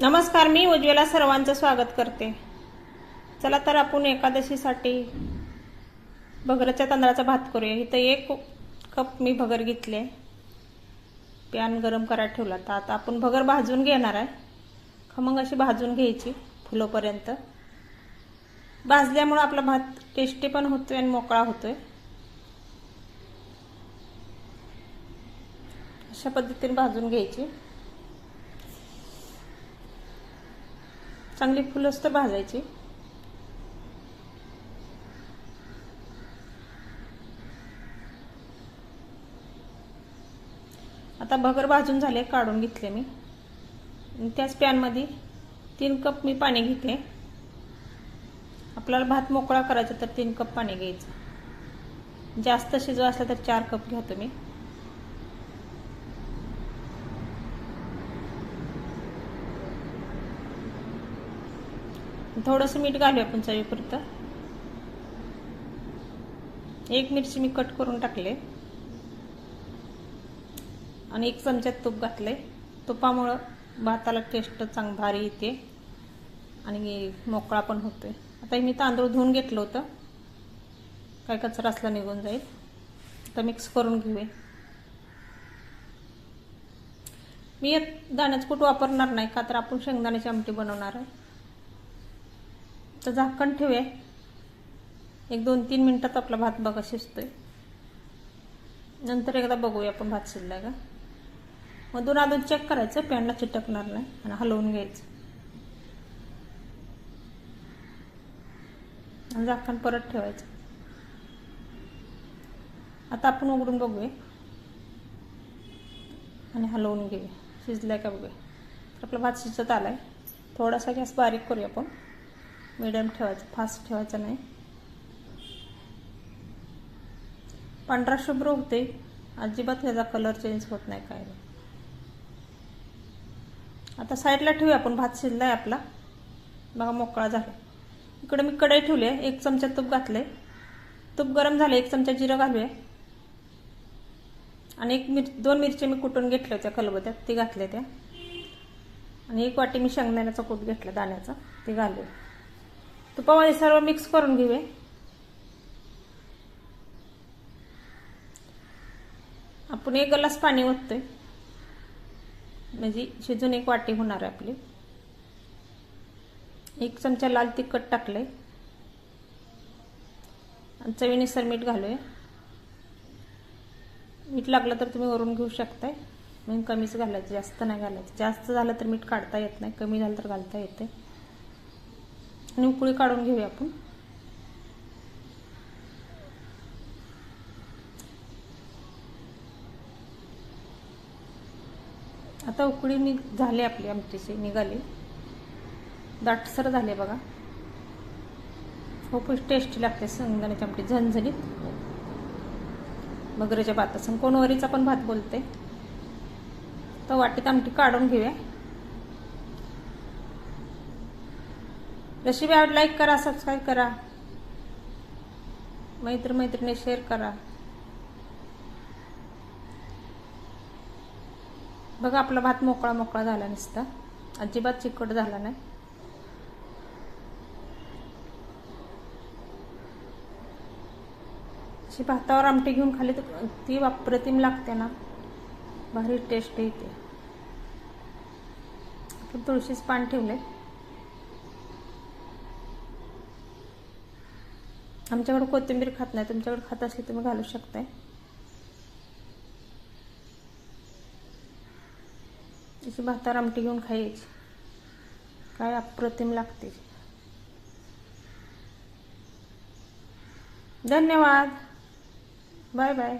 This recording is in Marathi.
नमस्कार मी उज्ज्वला सर्वांचं स्वागत करते. चला तर आपण एकादशीसाठी भगरच्या तांदळाचा भात करूया. इथं एक कप मी भगर घेतले. पॅन गरम करायला ठेवला. तर आता आपण भगर भाजून घेणार आहे. खमंग अशी भाजून घ्यायची फुलोपर्यंत. भाजल्यामुळं आपला भात टेस्टी पण होतोय आणि मोकळा होतोय. अशा पद्धतीने भाजून घ्यायची. चांगली फुलंच तर भाजायची. आता भगर भाजून झाले काढून घेतले मी. त्याच पॅनमध्ये तीन कप मी पाणी घेते. आपल्याला भात मोकळा करायचा तर तीन कप पाणी घ्यायचं. जास्त शिजवा असला तर चार कप घ्या तुम्ही. थोडंसं मीठ घालूया आपण चवीपुरतं. एक मिरची मी कट करून टाकले. आणि एक चमच्यात तूप घातले तुपामुळं भाताला टेस्ट चांग भारी येते. आणि मोकळा पण होतोय. आता मी तांदूळ धुवून घेतलं होतं. काय कचरा असला निघून जाईल. आता मिक्स करून घेऊया. मी दाण्याचं कूट वापरणार नाही का तर आपण शेंगदाण्याची आमटी बनवणार आहे. तर झाकण ठेवूया. एक दोन तीन मिनटात आपला भात बघा शिजतोय. नंतर एकदा बघूया आपण भात शिजलाय का? मग दोन अधून चेक करायचं पॅनला चिटकणार नाही आणि हलवून घ्यायचं. आणि झाकण परत ठेवायचं. आता आपण उघडून बघूया. आणि हलवून घेऊया. शिजलाय का बघूया. तर आपला भात शिजत आलाय. थोडासा गॅस बारीक करूया आपण. मिडियम ठेवायचं फास्ट ठेवायचं नाही. पांढरा शुभ्र होते. अजिबात ह्याचा कलर चेंज होत नाही काय नाही. आता साईडला ठेवूया आपण भात शिजलाय आपला. बघा मोकळा झाला. इकडे मी कढई ठेवली आहे एक चमचा तूप घातले तूप गरम झालं एक चमचा जिरं घालूया. आणि एक मिर दोन मिरची मी कुटून घेतल्या होत्या खलबत्यात ती घातल्या त्या. आणि एक वाटी मी शेंगदाण्याचा कूट घेतला दाण्याचा ते घालूया. तुपामध्ये सर्व मिक्स करून घेऊया आपण एक ग्लास पाणी ओततोय. म्हणजे शिजून एक वाटी होणार आहे आपली. एक चमचा लाल तिखट टाकलंय. आणि चवीनुसार मीठ घालूया. मीठ लागलं तर तुम्ही वरून घेऊ शकताय. म्हणून कमीच घालायचं जास्त नाही घालायचं. जास्त झालं तर मीठ काढता येत नाही. कमी झालं तर घालता येते आणि उकळी काढून घेऊया आपण. आता उकळी निघ झाली आपली आमटीची निघाली. दाटसर झाले बघा. खूपच टेस्टी लागते संगण्याची आमटी झणझणीत. मगरेच्या भातासून कोणवरीचा पण भात बोलते. तर वाटीत आमटी काढून घेऊया. रेसिपी आवड लाईक करा सबस्क्राईब करा. मैत्र मैत्रिणी शेअर करा. बघा आपला भात मोकळा मोकळा झाला नुसता. अजिबात चिकट झाला नाही. अशी भातावर आमटी घेऊन खाली तर ती अप्रतिम लागते ना. भारी टेस्ट येते. तुळशीच पान ठेवले आमच्याकडे कोथिंबीर खात नाही. तुमच्याकडे खात असली तुम्ही घालू शकताय अशी भातावर आमटी घेऊन खायची. काय अप्रतिम लागते. धन्यवाद. Bye bye.